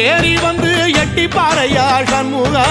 ஏறி வந்து எட்டி பாறையா சண்முகா.